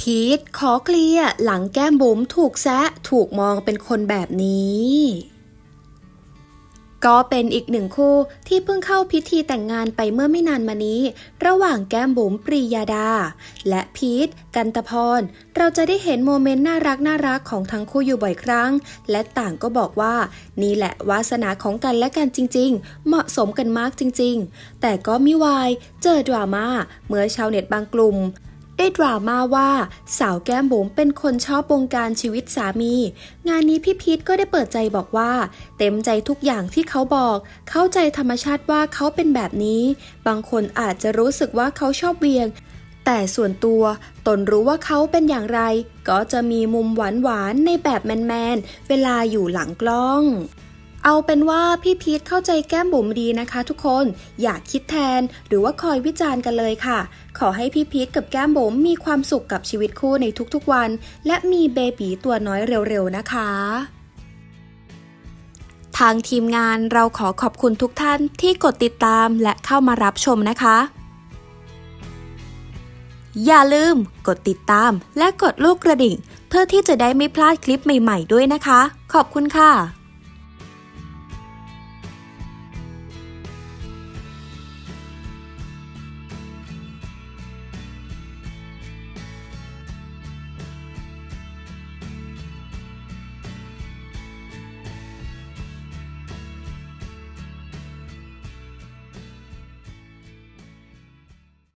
พีทขอเคลียร์หลังแก้มบุ๋มถูกแซะถูกมองเป็นคนแบบนี้ ก็เป็นอีกหนึ่งคู่ที่เพิ่งเข้าพิธีแต่งงานไปเมื่อไม่นานมานี้ ระหว่างแก้มบุ๋มปรียาดา และพีทกันตะพร เราจะได้เห็นโมเมนต์น่ารักน่ารักของทั้งคู่อยู่บ่อยครั้ง และต่างก็บอกว่า นี่แหละวาสนาของกันและกันจริง ๆ เหมาะสมกันมากจริง ๆ แต่ก็มิวายเจอดราม่าเมื่อชาวเน็ตบางกลุ่ม ได้ดราม่าว่าสาวแก้มบุ๋มเป็นคนชอบบงการชีวิตสามี งานนี้พี่พีทก็ได้เปิดใจบอกว่า เต็มใจทุกอย่างที่เขาบอก เข้าใจธรรมชาติว่าเขาเป็นแบบนี้ บางคนอาจจะรู้สึกว่าเขาชอบเวียง แต่ส่วนตัวตนรู้ว่าเขาเป็นอย่างไร ก็จะมีมุมหวานๆในแบบแมนๆเวลาอยู่หลังกล้อง เอาเป็นว่าพี่พีทเข้าใจแก้มบุ๋มดีนะคะทุกคนอยากคิดแทนหรือว่าคอยวิจารณ์กันเลยค่ะ ขอให้พี่พีทกับแก้มบุ๋มมีความสุขกับชีวิตคู่ในทุกๆวัน และมีเบบีตัวน้อยเร็วๆนะคะทางทีมงานเราขอขอบคุณทุกท่านที่กดติดตามและเข้ามารับชมนะคะ อย่าลืมกดติดตามและกดลูกกระดิ่ง เพื่อที่จะได้ไม่พลาดคลิปใหม่ ๆ ด้วยนะคะ ขอบคุณค่ะ